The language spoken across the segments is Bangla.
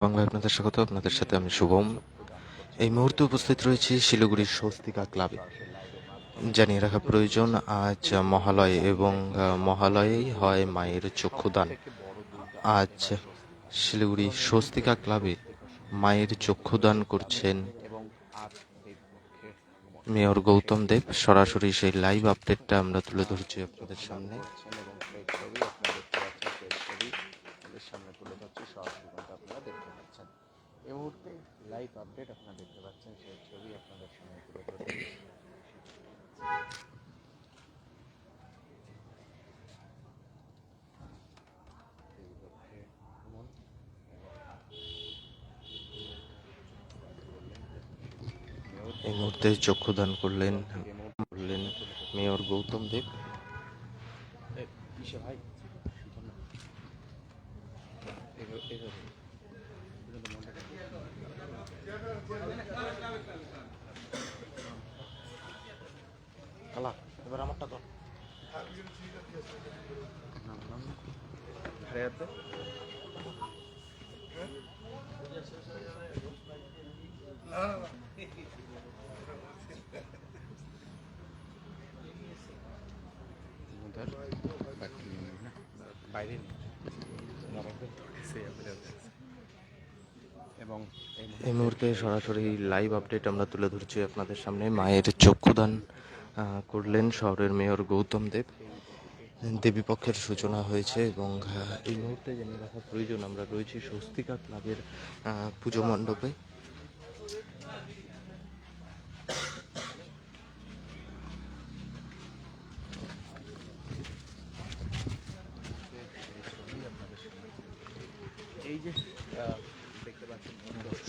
বাংলায় আপনাদের স্বাগত। আপনাদের সাথে আমি শুভম। এই মুহূর্তে উপস্থিত রয়েছি শিলিগুড়ির স্বস্তিকা ক্লাবে। জানিয়ে রাখা প্রয়োজন, আজ মহালয় এবং মহালয়েই হয় মায়ের চক্ষুদান। আজ শিলিগুড়ি স্বস্তিকা ক্লাবে মায়ের চক্ষুদান করছেন মেয়র গৌতম দেব। সরাসরি সেই লাইভ আপডেটটা আমরা তুলে ধরছি আপনাদের সামনে এবং সেই ছবি আপনারা দেখতে পাচ্ছেন সেই ছবি আমাদের তুলে ধরছি সরাসরি কিন্তু আপনারা দেখতে পাচ্ছেন। এই মুহূর্তে লাইভ আপডেট আপনারা দেখতে পাচ্ছেন সেই ছবি আপনাদের সামনে তুলে ধরছি। এই হচ্ছে মুহূর্তে চক্ষুদান করলেন করলেন মেয়র গৌতম দেব। ভাই? মনটাকে খালা এবার আমারটা কর বাইরে নিয়ে এবং এই মুহূর্তে সরাসরি লাইভ আপডেট আমরা তুলে ধরছি আপনাদের সামনে। মায়ের চক্ষুদান করলেন শহরের মেয়র গৌতম দেব। দেবী পক্ষের সূচনা হয়েছে এবং এই মুহূর্তে জেনে রাখা প্রয়োজন আমরা রয়েছি স্বস্তিকা ক্লাবের পুজো মণ্ডপে।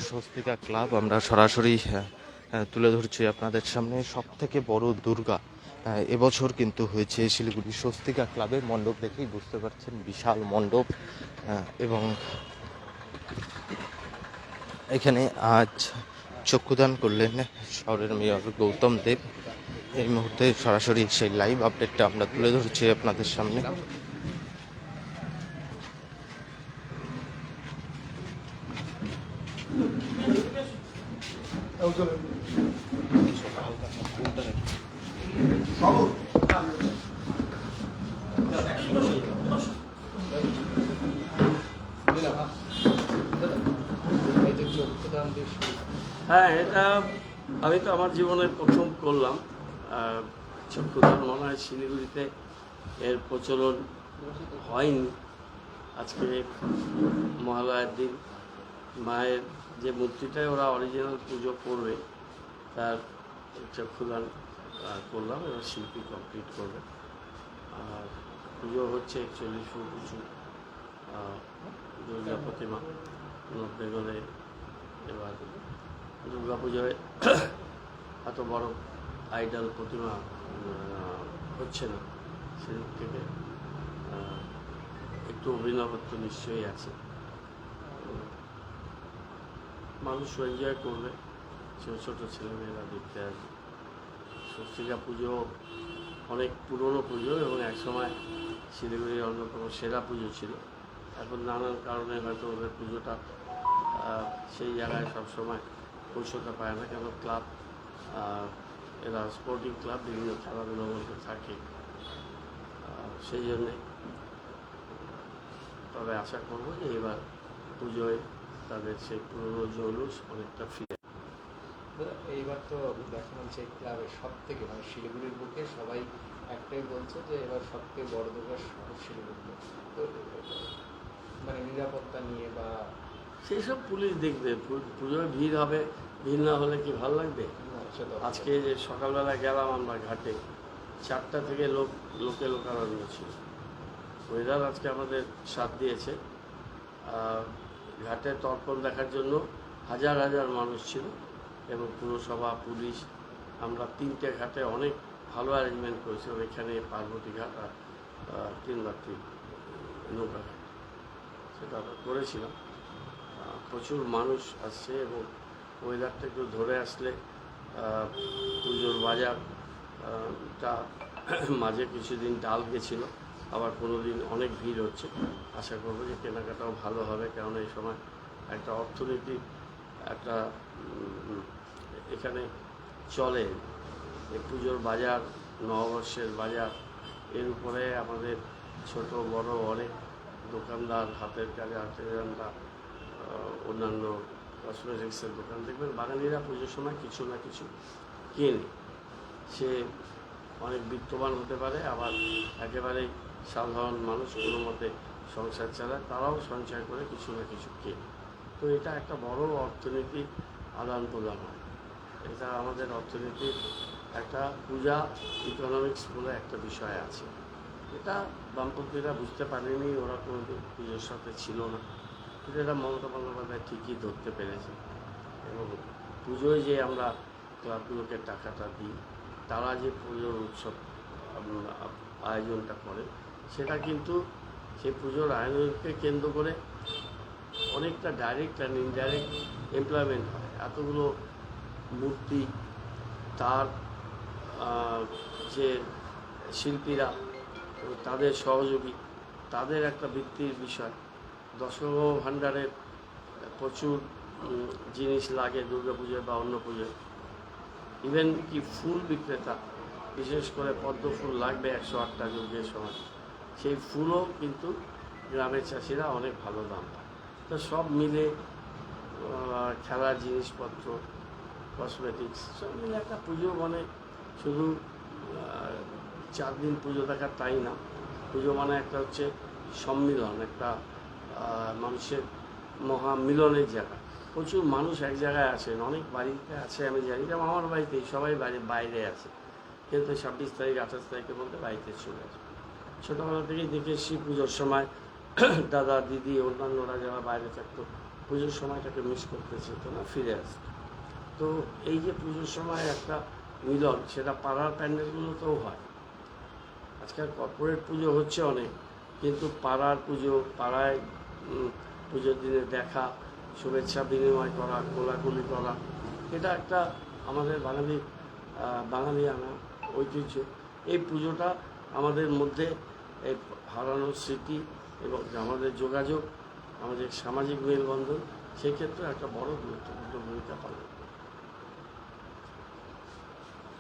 স্বস্তিকা ক্লাব, আমরা সরাসরি তুলে ধরছি আপনাদের সামনে। সব থেকে বড় দুর্গা এবছর কিন্তু হয়েছে শিলিগুড়ি স্বস্তিকা ক্লাবের মণ্ডপ দেখেই বুঝতে পারছেন, বিশাল মণ্ডপ এবং এখানে আজ চক্ষুদান করলেন শহরের মেয়র গৌতম দেব। এই মুহূর্তে সরাসরি সেই লাইভ আপডেটটা আমরা তুলে ধরছি আপনাদের সামনে এই যে চক্ষুদান দিয়ে শুরু হ্যাঁ এটা আমি তো আমার জীবনে প্রথম করলাম। চক্ষুদান মনে হয় শিলিগুড়িতে এর প্রচলন হয়নি। আজকে মহালয়ার দিন মায়ের যে মূর্তিটায় ওরা অরিজিনাল পুজো করবে, তার চক্ষুদান করলাম, এবার শিল্পী কমপ্লিট করবে। আর পুজো হচ্ছে একচল্লিশ ফুট উঁচু। দুর্গা প্রতিমা বেঙ্গলে এবার দুর্গা পুজোয় এত বড় আইডাল প্রতিমা হচ্ছে না। সেদিক থেকে একটু অভিনবত্ব নিশ্চয়ই আছে। মানুষ এনজয় করবে, ছোটো ছোটো ছেলেমেয়েরা দেখতে আসবে। স্বস্তিকা পুজো, অনেক পুরনো পুজো এবং একসময় শিলিগুড়ির অন্যতম সেরা পুজো ছিল। এখন নানান কারণে হয়তো ওদের পুজোটা সেই জায়গায় সবসময় পৌঁছতে পায় না। কেন? ক্লাব এরা স্পোর্টিং ক্লাব বিভিন্ন খেলাধুলোর মধ্যে থাকে। সেই জন্যে তবে আশা করব যে এবার পুজোয় তাদের সেই পুরনো জৌলুস অনেকটা ফিরে এইবার তো দেখা যাচ্ছে ক্লাবের সব থেকে মানে শিলিগুড়ির বুকে সবাই একটাই বলছে যে এবার সব থেকে বড় দুর্গা শহর শিলিগুড়িতে তো মানে নিরাপত্তা নিয়ে বা সেই সব পুলিশ দেখবে পু- পুজোয় ভিড় হবে ভিড় না হলে কি ভালো লাগবে? আজকে যে সকালবেলা গেলাম আমরা ঘাটে চারটা থেকে লোক লোকে লোকারণ্য ছিল। ওয়েদার আজকে আমাদের সাথ দিয়েছে। ঘাটে তর্পণ দেখার জন্য হাজার হাজার মানুষ ছিল। এবং পুরসভা পুলিশ আমরা তিনটে ঘাটে অনেক ভালো অ্যারেঞ্জমেন্ট করেছিলাম এখানে পার্বতী ঘাট আর আহ, তিনবাত্রি নৌকা ঘাট। সেটা আমরা করেছিলাম। প্রচুর মানুষ আসছে এবং ওয়েদারটা একটু ধরে আসলে পুজোর বাজার টা মাঝে কিছুদিন ডাল গেছিল আবার কোনো দিন অনেক ভিড় হচ্ছে। আশা করব যে কেনাকাটাও ভালো হবে কারণ এই সময় একটা অর্থনীতি একটা এখানে চলে পুজোর বাজার, নববর্ষের বাজার। এর উপরে আমাদের ছোট, বড় অনেক দোকানদার, হাতের কাজে আর্টিজানরা অন্যান্য কসমেটিক্সের দোকান। দেখবেন বাঙালিরা পুজোর সময় কিছু না কিছু কেনে। সে অনেক বিত্তবান হতে পারে, আবার একেবারেই সাধারণ মানুষ কোনো মতে সংসার চালায়, তারাও সঞ্চয় করে কিছু না কিছু কেনে। তো এটা একটা বড় অর্থনৈতিক আদান প্রদান হয়। এটা আমাদের অর্থনীতির একটা পূজা ইকোনমিক্স বলে একটা বিষয় আছে। এটা বামপন্থীরা বুঝতে পারেনি, ওরা কোনো পুজোর সাথে ছিল না। কিন্তু এটা মমতা বন্দ্যোপাধ্যায় ঠিকই ধরতে পেরেছে। এবং পুজোয় যে আমরা ক্লাবগুলোকে টাকাটা দিই, তারা যে পুজোর উৎসব আয়োজনটা করে, সেটা কিন্তু সেই পুজোর আয়োজনকে কেন্দ্র করে অনেকটা ডাইরেক্ট অ্যান্ড ইনডাইরেক্ট এমপ্লয়মেন্ট হয়। এতগুলো মূর্তি, তার যে শিল্পীরা, তাদের সহযোগী, তাদের একটা বৃত্তির বিষয়। দশম ভাণ্ডারের প্রচুর জিনিস লাগে দুর্গা পুজোয় বা অন্য পুজোয় ইভেন কি ফুল বিক্রেতা, বিশেষ করে পদ্ম ফুল লাগবে একশো আটটা যুগের সময় সেই ফুলও কিন্তু গ্রামের চাষিরা অনেক ভালো দাম পায়। তো সব মিলে খেলার জিনিসপত্র কসমেটিক্স সব মিলে একটা পুজো মানে শুধু চার দিন পুজো দেখার তাই না। পুজো মানে একটা হচ্ছে সম্মিলন, একটা মানুষের মহামিলনের জায়গা। প্রচুর মানুষ এক জায়গায় আছেন অনেক বাড়িতে আছে, আমি জানি যেমন আমার বাড়িতেই সবাই বাইরে বাইরে আছে। কিন্তু ছাব্বিশ তারিখ, আঠাশ তারিখের মধ্যে বাড়িতে চলে আসে। ছোটোবেলা থেকেই দেখে পুজোর সময় দাদা, দিদি, অন্যান্যরা যারা বাইরে থাকতো পুজোর সময়টাকে মিস করতে চেত না ফিরে আসতো তো এই যে পুজোর সময় একটা মিলন, সেটা পাড়ার প্যান্ডেলগুলোতেও হয়। আজকাল কর্পোরেট পুজো হচ্ছে অনেক, কিন্তু পাড়ার পুজো, পাড়ায় পুজোর দিনে দেখা, শুভেচ্ছা বিনিময় করা, কোলাকুলি করা, এটা একটা আমাদের বাঙালি বাঙালি আনা ঐতিহ্য। এই পুজোটা আমাদের মধ্যে এই হারানোর স্মৃতি এবং আমাদের যোগাযোগ আমাদের সামাজিক মেলবন্ধন সেক্ষেত্রে একটা বড় গুরুত্বপূর্ণ ভূমিকা পালন।